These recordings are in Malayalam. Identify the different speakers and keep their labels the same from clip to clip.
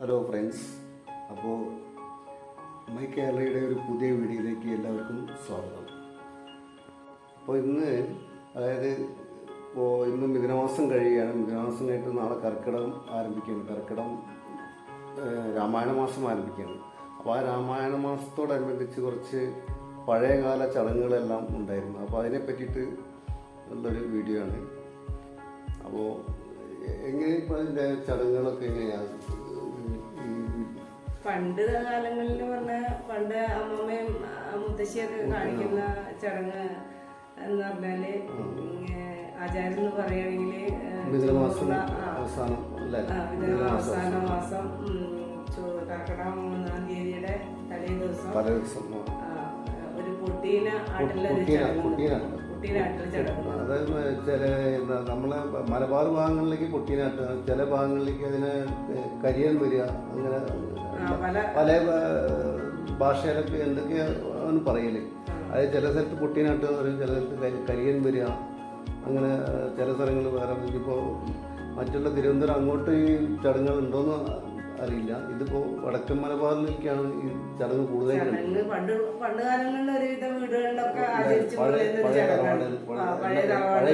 Speaker 1: ഹലോ ഫ്രണ്ട്സ് അപ്പോൾ മൈ കേരളയുടെ ഒരു പുതിയ വീഡിയോയിലേക്ക് എല്ലാവർക്കും സ്വാഗതം. അപ്പോൾ ഇന്ന് അതായത് ഇപ്പോൾ ഇന്ന് മിഥുനമാസം കഴിയുകയാണ്. മിഥുനമാസം കഴിഞ്ഞിട്ട് നാളെ കർക്കിടകം ആരംഭിക്കുകയാണ്. കർക്കിടകം രാമായണ മാസം ആരംഭിക്കുകയാണ്. അപ്പോൾ ആ രാമായണ മാസത്തോടനുബന്ധിച്ച് കുറച്ച് പഴയകാല ചടങ്ങുകളെല്ലാം ഉണ്ടായിരുന്നു. അപ്പോൾ അതിനെ പറ്റിയിട്ട് ഉള്ളൊരു വീഡിയോ ആണ് അപ്പോൾ എങ്ങനെ ഇപ്പോൾ അതിന്റെ ചടങ്ങുകളൊക്കെ എങ്ങനെയാണ്
Speaker 2: പണ്ട് കാലങ്ങളിൽ പറഞ്ഞ പണ്ട് അമ്മമ്മയും മുത്തശ്ശിയൊക്കെ കാണിക്കുന്ന ചടങ്ങ് എന്ന് പറഞ്ഞാൽ ആചാരം എന്ന് പറയുകയാണെങ്കിൽ
Speaker 1: അവസാനം
Speaker 2: മാസം കർക്കിടകം മൂന്നാം തീയതിയുടെ തലേ ദിവസം ഒരു പൊട്ടീന ആട്ടിലൊരു
Speaker 1: കുട്ടീന
Speaker 2: ചടങ്ങ്
Speaker 1: കുട്ടീന
Speaker 2: കുട്ടീന ആട്ടിലെ ചടങ്ങ്
Speaker 1: അതായത് ചില നമ്മളെ മലബാർ ഭാഗങ്ങളിലേക്ക് പൊട്ടീനാട്ട് ചില ഭാഗങ്ങളിലേക്ക് അതിന് കരിയൻ വരിക. അങ്ങനെ
Speaker 2: പല
Speaker 1: ഭാഷയിലൊക്കെ എന്തൊക്കെയാണ് പറയൽ. അത് ചില സ്ഥലത്ത് പൊട്ടീനാട്ട് എന്ന് പറയും ചില സ്ഥലത്ത് കരിയൻ വരിക. അങ്ങനെ ചില സ്ഥലങ്ങൾ വേറെ ഇപ്പോൾ മറ്റുള്ള തിരുവനന്തപുരം അങ്ങോട്ട് ഈ ചടങ്ങുകൾ ഉണ്ടോയെന്ന് അറിയില്ല. ഇതിപ്പോ വടക്കൻ മലബാറിലേക്കാണ് ഈ ചടങ്ങ്
Speaker 2: ആചരിച്ചു
Speaker 1: പഴയ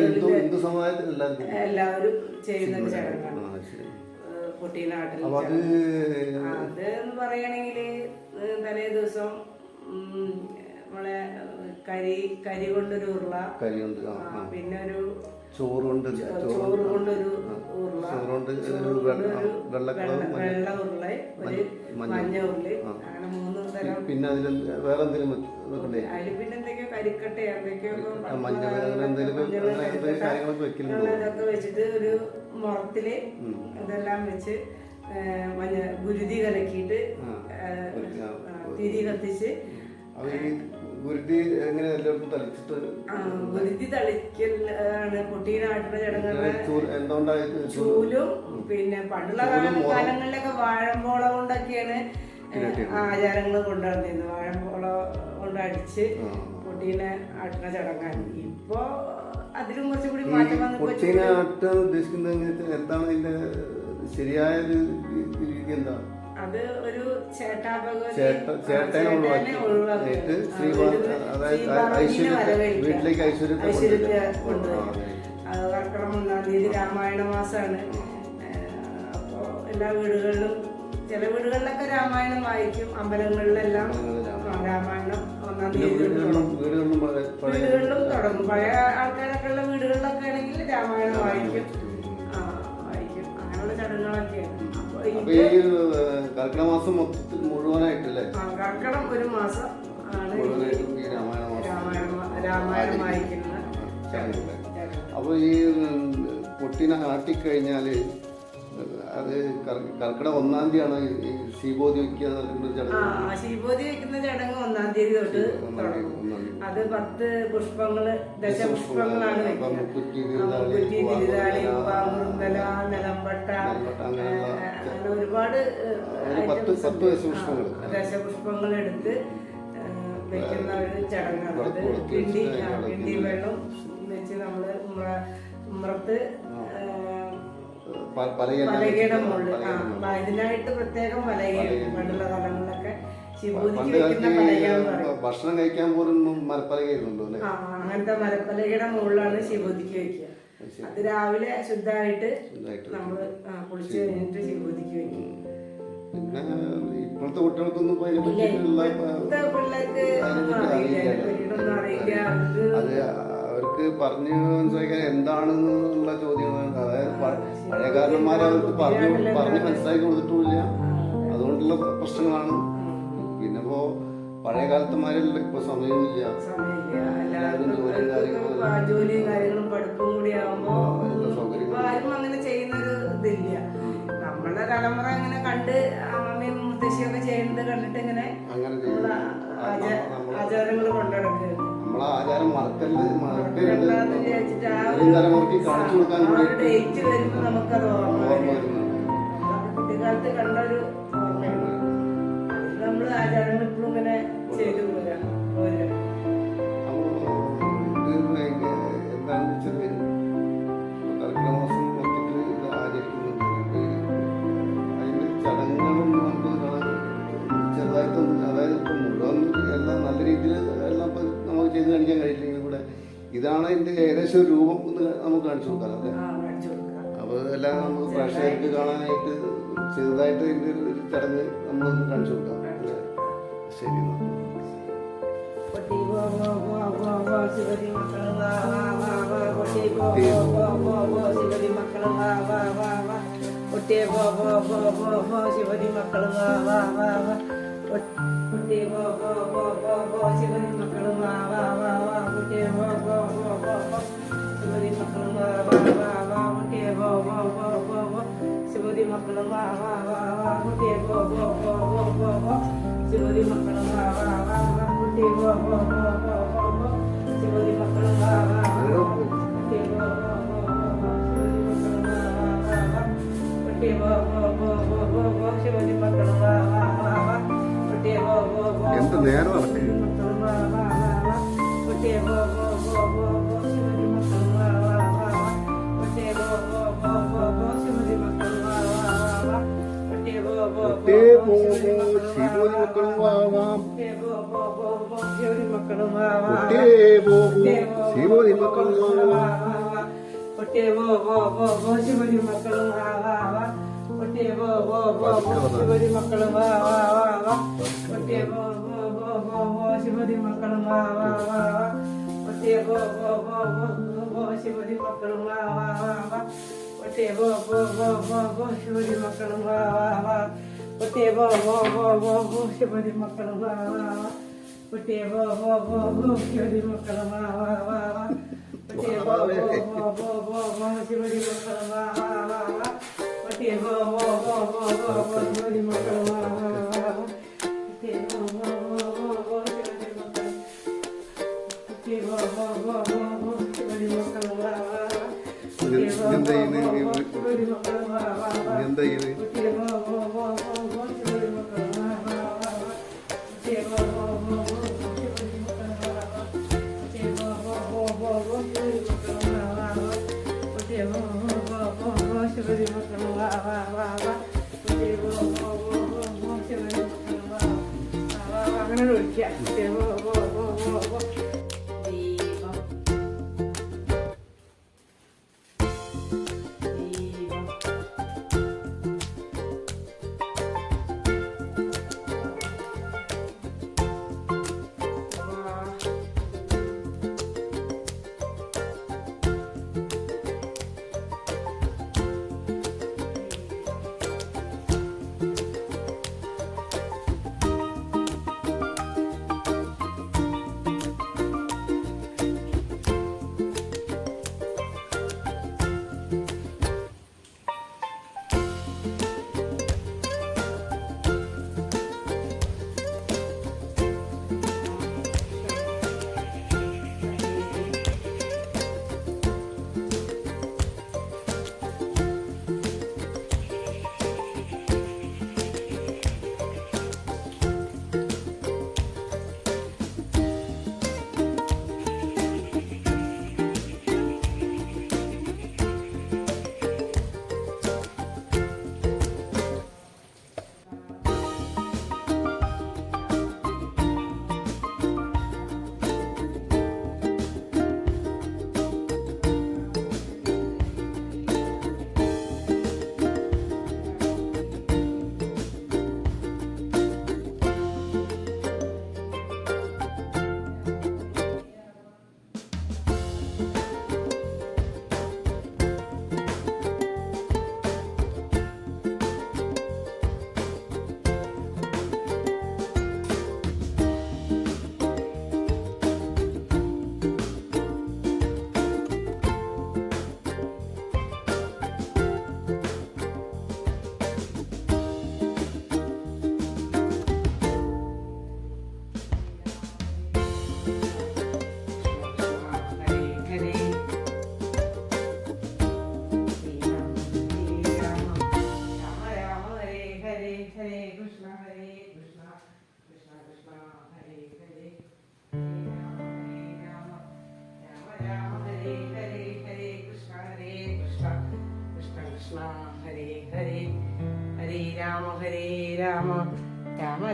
Speaker 1: ഹിന്ദു ഹിന്ദു സമുദായത്തിൽ
Speaker 2: എല്ലാവരും
Speaker 1: അപ്പൊ അത്
Speaker 2: അത് എന്ന് തലേ ദിവസം നമ്മളെ കരി കരി കൊണ്ടൊരു ഉരുള.
Speaker 1: കരി
Speaker 2: കൊണ്ട് പിന്നെ ഒരു
Speaker 1: ചോറ് കൊണ്ട്
Speaker 2: ചോറ് കൊണ്ടൊരു ഉരുള.
Speaker 1: ചോറ് കൊണ്ട് വെള്ള-
Speaker 2: വെള്ള- ഉരുള ഒരു മഞ്ഞ ഉരുള. അങ്ങനെ മൂന്ന് തരം.
Speaker 1: പിന്നെ അതിൽ വേറെ എന്തെങ്കിലും
Speaker 2: അതിൽ പിന്നെ എന്തൊക്കെയോ? കരിക്കട്ട എന്തൊക്കെയോ
Speaker 1: കാര്യങ്ങളൊക്കെ
Speaker 2: ഇതൊക്കെ വെച്ചിട്ട് ഒരു മുറത്തിൽ ഇതെല്ലാം വെച്ച് മഞ്ഞ ഗുരുതി കലക്കിയിട്ട് തിരി കത്തിച്ച്
Speaker 1: ഗുരുതി എങ്ങനെ എല്ലാവർക്കും തളിച്ചിട്ട്
Speaker 2: ഗുരുതി തളിക്കൽ ആണ് പൊട്ടീനാട്ടുന്ന ചടങ്ങുകൾ
Speaker 1: ചൂര്
Speaker 2: ചൂലും പിന്നെ പണ്ടുള്ള കാല- കാലങ്ങളിലൊക്കെ വാഴമ്പോള കൊണ്ടൊക്കെയാണ് ആചാരങ്ങൾ കൊണ്ടുവന്നിരുന്നത്. വാഴമ്പോള കൊണ്ട് അടിച്ച് പൊട്ടീനെ ആട്ടുന്ന ചടങ്ങാണ് ഇപ്പോ അതിലും കുറച്ചും കൂടി മാറ്റം വന്നു
Speaker 1: കൊച്ചിനെ ആട്ടാൻ ഉദ്ദേശിക്കുന്നത് എന്താണ് ശരിയായ ഒരു രീതി എന്താ? ചേട്ടനെ ഒഴിവാക്കി. എന്നിട്ട് അതായത് ഐശ്വര്യത്തെ- വീട്ടിലേക്ക് ഐശ്വര്യത്തെ
Speaker 2: ഒന്നാം തീയതി രാമായണ മാസമാണ്. അപ്പോ എല്ലാ വീടുകളിലും ചില വീടുകളിലൊക്കെ രാമായണം വായിക്കും. അമ്പലങ്ങളിലെല്ലാം രാമായണം. ഒന്നാം തീയതി
Speaker 1: വീടുകളിലും
Speaker 2: തുടങ്ങും. പഴയ ആൾക്കാരൊക്കെ ഉള്ള വീടുകളിലൊക്കെ ആണെങ്കിൽ രാമായണം വായിക്കും. ആ വായിക്കും. അങ്ങനെയുള്ള ചടങ്ങുകളൊക്കെയാണ്. അപ്പൊ
Speaker 1: അപ്പൊ ഈ ഏഹ്, കർക്കിടക മാസം മൊത്തത്തിൽ മുഴുവനായിട്ടല്ലേ?
Speaker 2: കർക്കിടം ഒരു മാസം ആണ്
Speaker 1: മുഴുവനായിട്ടും ഈ രാമായണ മാസം.
Speaker 2: രാമായണം വായിക്കുന്ന
Speaker 1: ഈ പൊട്ടിനെ ആട്ടിക്കഴിഞ്ഞാൽ അത് കർക്കിട കർക്കിടക ഒന്നാം തീയതിയാണ് ഈ ശീബോധി വയ്ക്കുക ചടങ്ങ്?
Speaker 2: ശീബോധി വെക്കുന്ന ചടങ്ങ് ഒന്നാം തീയതി തൊട്ട് തുടങ്ങും. അത് പത്ത് പുഷ്പങ്ങൾ ദശപുഷ്പങ്ങളാണ് കുറ്റി
Speaker 1: തിരുതാളി,
Speaker 2: നിലമ്പട്ട ഒരുപാട് രസപുഷ്പങ്ങൾ എടുത്ത് വെക്കുന്ന ഒരു ചടങ്ങാണ്. അത്
Speaker 1: പിണ്ടി
Speaker 2: പിണ്ടി വെള്ളം വെച്ച് നമ്മൾ ഉമ്ര- ഉമ്രത്ത് മുകളിൽ അതിനായിട്ട് പ്രത്യേകം പലകയാണ് പണ്ടുള്ള കാലങ്ങളിലൊക്കെ
Speaker 1: ഭക്ഷണം കഴിക്കാൻ പോലും മരപ്പലകയായിരുന്നുണ്ടോ
Speaker 2: അങ്ങനത്തെ മരപ്പലകയുടെ മുകളിലാണ് ശിവൂതിക്ക് വെക്കുക. അത് രാവിലെ ശുദ്ധമായിട്ട് നമ്മൾ കുളിച്ച് കഴിഞ്ഞിട്ട് ശിവൂതിക്ക് വെക്കും.
Speaker 1: പിന്നെ ഇപ്പോഴത്തെ കുട്ടികൾക്കൊന്നും
Speaker 2: അറിയില്ല
Speaker 1: അത് അവർക്ക് പറഞ്ഞു മനസ്സിലാക്കാൻ എന്താണെന്നുള്ള ചോദ്യമാണ്. അതായത് പഴയകാരന്മാർ അവർക്ക് പറഞ്ഞു പറഞ്ഞ് മനസ്സിലാക്കി കൊടുത്തിട്ടുമില്ല. അതുകൊണ്ടുള്ള പ്രശ്നങ്ങളാണ്. പിന്നെ ഇപ്പോ പഴയ കാലത്തുമാരല്ല ഇപ്പൊ സമയമില്ല. ജോലിയും കാര്യങ്ങളും
Speaker 2: പഠിപ്പും ആവുമ്പോ ഇപ്പൊ ആരും അങ്ങനെ ചെയ്യുന്ന ഒരു ഇതില്ല. നമ്മളെ തലമുറ അങ്ങനെ കണ്ട് അമ്മയും മുത്തശ്ശിയൊക്കെ ചെയ്യുന്നത് കണ്ടിട്ട് ഇങ്ങനെ ആചാരങ്ങൾ കൊണ്ടുനടക്കുകയാണ് ഡേറ്റ് വരുമ്പോ നമുക്കത് ഓർമ്മ ചെറുതായിട്ടൊന്നും അതായത് ഇപ്പം മുഴുവൻ എല്ലാം നല്ല രീതിയിൽ എല്ലാം ഇപ്പം നമുക്ക് ചെയ്ത്
Speaker 1: കാണിക്കാൻ കഴിയില്ലെങ്കിൽ കൂടെ ഇതാണ് ഇതിന്റെ ഏകദേശം ഒരു രൂപം ഒന്ന് നമുക്ക് കാണിച്ചു കൊടുക്കാം അല്ലേ അപ്പോൾ എല്ലാം നമുക്ക് പ്രേക്ഷകർക്ക് കാണാനായിട്ട് ചെറുതായിട്ട് ഇതിന്റെ ഒരു ചടങ്ങ് നമ്മളൊന്ന് കാണിച്ചു കൊടുക്കാം അല്ലേ ശരി
Speaker 2: ഒട്ടേ ശിവതി മക്കൾ വാ വാ വാ വാ പൊട്ടി പോ പോ പോ പോ പോ ശിവരി മക്കൾ വാ വാ വാ വാ പൊട്ടി പോ പോ പോ പോ പോ ശിവരി മക്കൾ വാ വാ വാ വാ പൊട്ടി പോ പോ പോ പോ പോ ശിവരി മക്കൾ വാ വാ വാ വാ പൊട്ടി പോ പോ പോ പോ പോ ശിവരി മക്കൾ വാ വാ വാ വാ പൊട്ടി പോ പോ പോ പോ പോ ശിവരി മക്കൾ വാ വാ വാ വാ പൊട്ടി പോ പോ പോ പോ പോ പോ ശിവരി മക്കൾ വാ വാ വാ വാ പൊട്ടി
Speaker 1: നേരം നടക്ക്.
Speaker 2: ശിവരി മക്കൾ ശിവരി മക്കളും ശിവരി മക്കൾ വാ വാ വാ വാ പൊട്ടി പോ പോ
Speaker 1: ഒട്ടേ
Speaker 2: പോ
Speaker 1: പോ
Speaker 2: ശിവരി
Speaker 1: പോ, ശിവരി മക്കളും വാവാം.
Speaker 2: ശിവരി മക്കളും വാ വാ
Speaker 1: ഒട്ടേ പോ പോ, ശിവരി മക്കളും വാവാം.
Speaker 2: ഒട്ടേ പോ പോ പോ പോ ശിവരി മക്കളും വാ വാ വാ ഒട്ടേ പോ പോ പോ പോ ശിവരി മക്കളും വാ വാ വാ വാ ഒട്ടേ പോ പോ പോ പോ പോ ശിവരി മക്കളും വാ വാ വാ വാ ഒട്ടേ പോ പോ പോ പോ പോ ശിവരി മക്കളും വാ വാ വാ വാ ഒട്ടേ പോ വാ അങ്ങനെ വിളിക്കാം